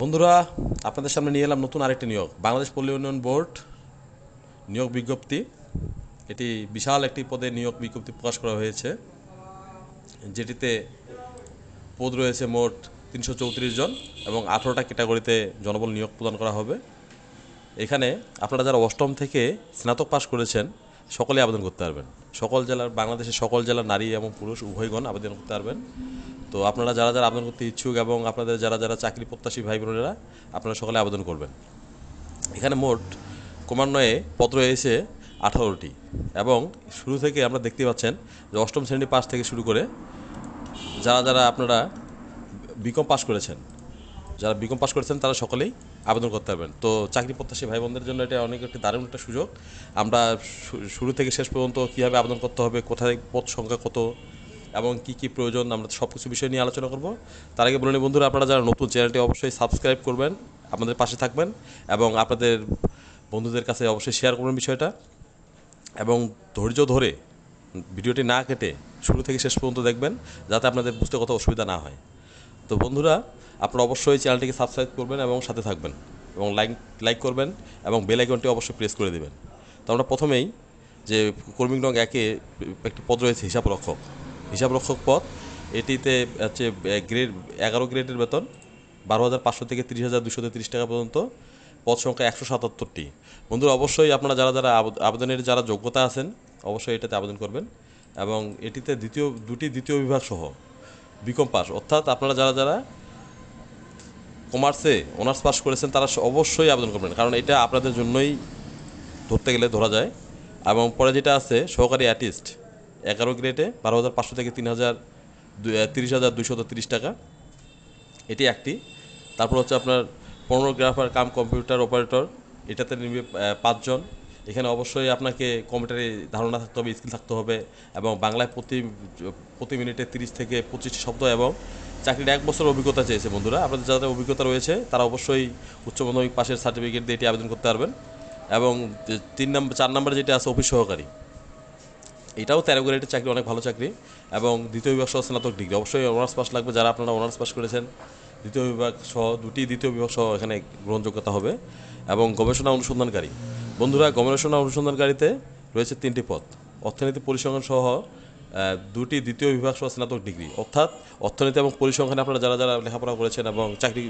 বন্ধুরা, আপনাদের সামনে নিয়ে এলাম নতুন আরেকটি নিয়োগ। বাংলাদেশ পল্লী উন্নয়ন বোর্ড নিয়োগ বিজ্ঞপ্তি। এটি বিশাল একটি পদে নিয়োগ বিজ্ঞপ্তি প্রকাশ করা হয়েছে, যেটিতে পদ রয়েছে মোট তিনশো চৌত্রিশ জন এবং আঠারোটা ক্যাটাগরিতে জনবল নিয়োগ প্রদান করা হবে। এখানে আপনারা যারা অষ্টম থেকে স্নাতক পাশ করেছেন সকলে আবেদন করতে পারবেন। সকল জেলার, বাংলাদেশের সকল জেলার নারী এবং পুরুষ উভয়গণ আবেদন করতে পারবেন। তো আপনারা যারা যারা আবেদন করতে ইচ্ছুক এবং আপনাদের যারা যারা চাকরি প্রত্যাশী ভাই বোনেরা, আপনারা সকলে আবেদন করবেন। এখানে মোট ক্রমান্বয়ে পত্র রয়েছে আঠারোটি এবং শুরু থেকে আমরা দেখতে পাচ্ছেন যে অষ্টম শ্রেণি পাস থেকে শুরু করে যারা যারা আপনারা বিকম পাস করেছেন, যারা বিকম পাস করেছেন তারা সকলেই আবেদন করতে পারবেন। তো চাকরি প্রত্যাশী ভাই বোনদের জন্য এটা অনেক একটি দারুণ একটা সুযোগ। আমরা শুরু থেকে শেষ পর্যন্ত কীভাবে আবেদন করতে হবে, কোথায় পদ সংখ্যা কত এবং কি কি প্রয়োজন, আমরা সব কিছু বিষয় নিয়ে আলোচনা করব। তার আগে বলে বন্ধুরা, আপনারা যারা নতুন চ্যানেলটি অবশ্যই সাবস্ক্রাইব করবেন, আমাদের পাশে থাকবেন এবং আপনাদের বন্ধুদের কাছে অবশ্যই শেয়ার করবেন বিষয়টা। এবং ধৈর্য ধরে ভিডিওটি না কেটে শুরু থেকে শেষ পর্যন্ত দেখবেন, যাতে আপনাদের বুঝতে কত অসুবিধা না হয়। তো বন্ধুরা, আপনারা অবশ্যই চ্যানেলটিকে সাবস্ক্রাইব করবেন এবং সাথে থাকবেন এবং লাইক লাইক করবেন এবং বেল আইকনটি অবশ্যই প্রেস করে দেবেন। তো আমরা প্রথমেই যে কর্মী নং একে একটি পদ রয়েছে হিসাব রক্ষক হিসাব পদ। এটিতে হচ্ছে গ্রেড এগারো গ্রেডের বেতন, বারো হাজার পাঁচশো থেকে তিরিশ হাজার দুশো তিরিশ টাকা পর্যন্ত, পদ সংখ্যা একশো সাতাত্তরটি। বন্ধুরা, অবশ্যই আপনারা যারা যারা আবেদ- আবেদনের যারা যোগ্যতা আছেন, অবশ্যই এটাতে আবেদন করবেন। এবং এটিতে দ্বিতীয়, দুটি দ্বিতীয় বিভাগ সহ বিকম পাস অর্থাৎ আপনারা যারা যারা কমার্সে অনার্স পাস করেছেন, তারা অবশ্যই আবেদন করবেন। কারণ এটা আপনাদের জন্যই ধরতে গেলে ধরা যায়। এবং পরে যেটা আছে, সহকারী আর্টিস্ট এগারো গ্রেডে বারো হাজার পাঁচশো থেকে তিন হাজার তিরিশ হাজার দুশো তিরিশ টাকা। এটি একটি। তারপর হচ্ছে আপনার পর্নোগ্রাফার, কাম কম্পিউটার, অপারেটর, এটাতে নিবে পাঁচজন। এখানে অবশ্যই আপনাকে কম্পিউটারে ধারণা থাকতে হবে, স্কিল থাকতে হবে এবং বাংলায় প্রতি প্রতি মিনিটে তিরিশ থেকে পঁচিশ শব্দ এবং চাকরির এক বছর অভিজ্ঞতা চেয়েছে বন্ধুরা। আপনাদের যাদের অভিজ্ঞতা রয়েছে, তারা অবশ্যই উচ্চ মাধ্যমিক পাশের সার্টিফিকেট দিয়ে এটি আবেদন করতে পারবেন। এবং তিন নম্বর, চার নম্বরে যেটা আছে, অফিস সহকারী। এটাও তেরো গ্রেডের চাকরি, অনেক ভালো চাকরি। এবং দ্বিতীয় বিভাগ সহ স্নাতক ডিগ্রি। অবশ্যই অনার্স পাস লাগবে। যারা আপনারা অনার্স পাস করেছেন, দ্বিতীয় বিভাগ সহ, দুটি দ্বিতীয় বিভাগ সহ এখানে গ্রহণযোগ্যতা হবে। এবং গবেষণা অনুসন্ধানকারী। বন্ধুরা, গবেষণা অনুসন্ধানকারীতে রয়েছে তিনটি পদ। অর্থনীতি পরিসংখ্যান সহ দুটি দ্বিতীয় বিভাগ সহ স্নাতক ডিগ্রি। অর্থাৎ অর্থনীতি এবং পরিসংখ্যানে আপনারা যারা যারা লেখাপড়া করেছেন এবং চাকরি,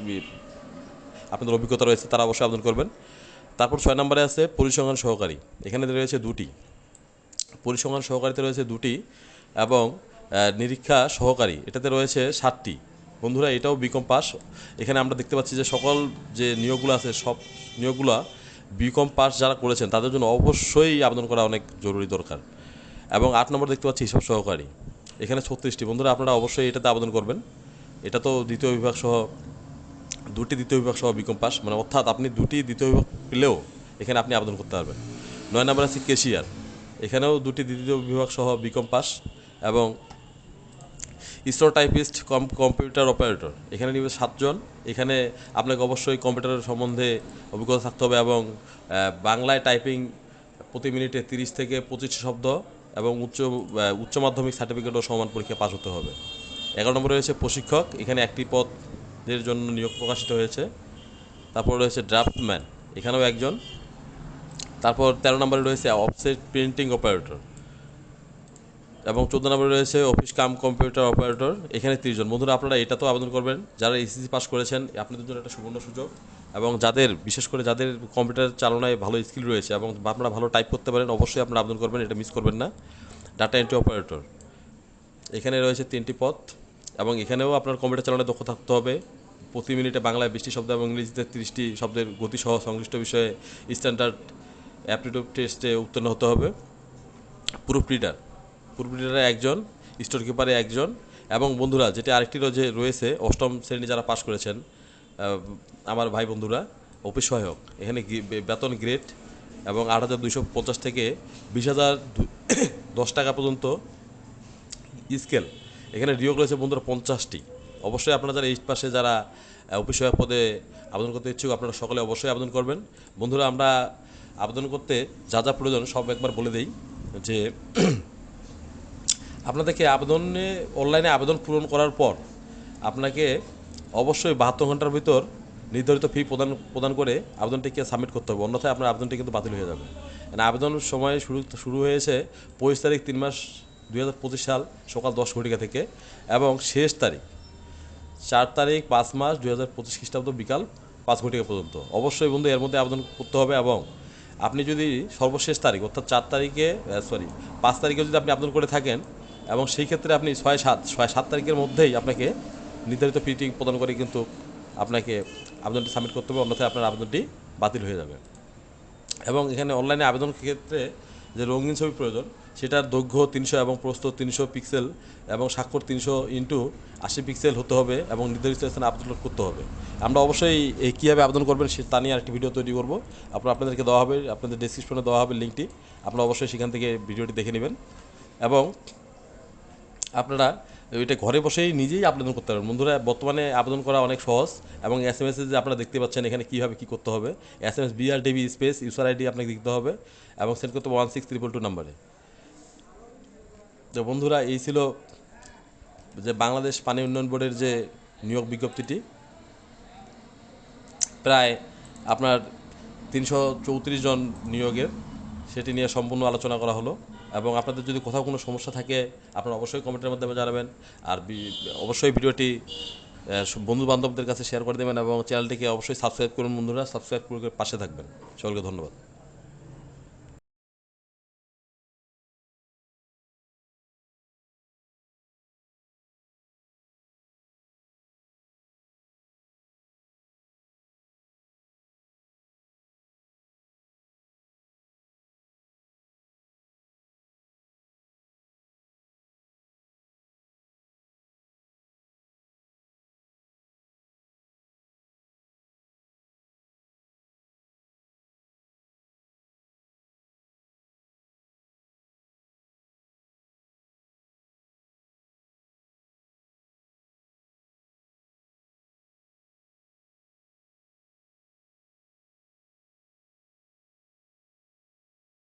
আপনাদের অভিজ্ঞতা রয়েছে, তারা অবশ্যই আবেদন করবেন। তারপর ছয় নম্বরে আছে পরিসংখ্যান সহকারী। এখানে রয়েছে দুটি। পরিসংখ্যান সহকারীতে রয়েছে দুটি এবং নিরীক্ষা সহকারী। এটাতে রয়েছে সাতটি। বন্ধুরা, এটাও বিকম পাস। এখানে আমরা দেখতে পাচ্ছি যে সকল যে নিয়োগগুলো আছে, সব নিয়োগগুলো বিকম পাস যারা করেছেন, তাদের জন্য অবশ্যই আবেদন করা অনেক জরুরি দরকার। এবং আট নম্বর দেখতে পাচ্ছি হিসাব সহকারী। এখানে ছত্রিশটি। বন্ধুরা, আপনারা অবশ্যই এটাতে আবেদন করবেন। এটা তো দ্বিতীয় বিভাগ সহ, দুটি দ্বিতীয় বিভাগ সহ বিকম পাস। মানে অর্থাৎ আপনি দুটি দ্বিতীয় বিভাগ পেলেও এখানে আপনি আবেদন করতে পারবেন। নয় নম্বর আছে কেশিয়ার। এখানেও দুটি দ্বিতীয় বিভাগ সহ বিকম পাস এবং স্টোর টাইপিস্ট কম কম্পিউটার অপারেটর এখানে নিবে সাতজন। এখানে আপনাকে অবশ্যই কম্পিউটারের সম্বন্ধে অভিজ্ঞতা থাকতে হবে এবং বাংলায় টাইপিং প্রতি মিনিটে তিরিশ থেকে পঁচিশ শব্দ এবং উচ্চ উচ্চ মাধ্যমিক সার্টিফিকেটও সমান পরীক্ষা পাস হতে হবে। এগারো নম্বরে রয়েছে প্রশিক্ষক। এখানে একটি পদের জন্য নিয়োগ প্রকাশিত হয়েছে। তারপর রয়েছে ড্রাফটম্যান এখানেও একজন। তারপর তেরো নম্বরে রয়েছে অফসেট প্রিন্টিং অপারেটর এবং চোদ্দ নম্বরে রয়েছে অফিস কাম কম্পিউটার অপারেটর এখানে তিরিশ জন। বন্ধুরা, আপনারা এটা তো আবেদন করবেন। যারা এসএসসি পাস করেছেন আপনাদের জন্য একটা সুবর্ণ সুযোগ। এবং যাদের, বিশেষ করে যাদের কম্পিউটার চালনায় ভালো স্কিল রয়েছে এবং আপনারা ভালো টাইপ করতে পারেন, অবশ্যই আপনারা আবেদন করবেন, এটা মিস করবেন না। ডাটা এন্ট্রি অপারেটর এখানে রয়েছে তিনটি পথ এবং এখানেও আপনার কম্পিউটার চালানোয় দক্ষ থাকতে হবে। প্রতি মিনিটে বাংলায় বিশটি শব্দ এবং ইংরেজিতে তিরিশটি শব্দের গতিসহ সংশ্লিষ্ট বিষয়ে স্ট্যান্ডার্ড অ্যাপটিটিউড টেস্টে উত্তীর্ণ হতে হবে। প্রুফ রিডার প্রুফ রিডারে একজন স্টোর কিপারে একজন এবং বন্ধুরা, যেটা আরেকটি রয়েছে রয়েছে, অষ্টম শ্রেণি যারা পাশ করেছেন আমার ভাই বন্ধুরা, অফিস সহায়ক। এখানে বেতন গ্রেড এবং আট হাজার দুইশো পঞ্চাশ থেকে বিশ হাজার দশ টাকা পর্যন্ত স্কেল এখানে নিয়োগ রয়েছে বন্ধুরা পঞ্চাশটি। অবশ্যই আপনারা যারা এইট পাশে যারা অফিস সহায়ক পদে আবেদন করতে ইচ্ছুক, আপনারা সকলে অবশ্যই আবেদন করবেন। বন্ধুরা, আমরা আবেদন করতে যা যা প্রয়োজন সব একবার বলে দেই যে আপনাদেরকে আবেদনে, অনলাইনে আবেদন পূরণ করার পর আপনাকে অবশ্যই বাহাত্তর ঘণ্টার ভিতর নির্ধারিত ফি প্রদান প্রদান করে আবেদনটিকে সাবমিট করতে হবে। অন্যথায় আপনার আবেদনটি কিন্তু বাতিল হয়ে যাবে। মানে আবেদনের সময় শুরু শুরু হয়েছে পঁচিশ তারিখ তিন মাস দুই হাজার পঁচিশ সাল সকাল দশ ঘটিকা থেকে এবং শেষ তারিখ চার তারিখ পাঁচ মাস দুই হাজার পঁচিশ খ্রিস্টাব্দ বিকাল পাঁচ ঘটিকা পর্যন্ত। অবশ্যই বন্ধু, এর মধ্যে আবেদন করতে হবে এবং আপনি যদি সর্বশেষ তারিখ, অর্থাৎ চার তারিখে সরি পাঁচ তারিখে যদি আপনি আবেদন করে থাকেন এবং সেই ক্ষেত্রে আপনি ছয় সাত ছয় সাত তারিখের মধ্যেই আপনাকে নির্ধারিত পিটিং প্রদান করে কিন্তু আপনাকে আবেদনটি সাবমিট করতে হবে, অন্যথায় আপনার আবেদনটি বাতিল হয়ে যাবে। এবং এখানে অনলাইনে আবেদন ক্ষেত্রে যে রঙিন ছবি প্রয়োজন সেটার দৈর্ঘ্য তিনশো এবং প্রস্থ তিনশো পিক্সেল এবং স্বাক্ষর তিনশো ইন্টু আশি পিক্সেল হতে হবে এবং নির্ধারিত স্থানে আপলোড করতে হবে। আমরা অবশ্যই এই কীভাবে আবেদন করবেন সে তা নিয়ে আরেকটি ভিডিও তৈরি করব। আপনার আপনাদেরকে দেওয়া হবে, আপনাদের ডিসক্রিপশনে দেওয়া হবে লিঙ্কটি আপনারা অবশ্যই সেখান থেকে ভিডিওটি দেখে নেবেন এবং আপনারা এটা ঘরে বসেই নিজেই আবেদন করতে পারবেন। বন্ধুরা, বর্তমানে আবেদন করা অনেক সহজ এবং এস এম এস যে আপনারা দেখতে পাচ্ছেন এখানে কীভাবে কী করতে হবে। S M S BR DB space user ID আপনাকে দিতে হবে এবং সেন্ড করতে হবে ওয়ান সিক্স ত্রিপল টু নাম্বারে তো বন্ধুরা, এই ছিল যে বাংলাদেশ পানি উন্নয়ন বোর্ডের যে নিয়োগ বিজ্ঞপ্তিটি। প্রায় আপনার তিনশো চৌত্রিশ জন নিয়োগের, সেটি নিয়ে সম্পূর্ণ আলোচনা করা হলো। এবং আপনাদের যদি কোথাও কোনো সমস্যা থাকে, আপনারা অবশ্যই কমেন্টের মাধ্যমে জানাবেন। আর অবশ্যই ভিডিওটি বন্ধু বান্ধবদের কাছে শেয়ার করে দেবেন এবং চ্যানেলটিকে অবশ্যই সাবস্ক্রাইব করুন বন্ধুরা। সাবস্ক্রাইব করে পাশে থাকবেন। সকলকে ধন্যবাদ।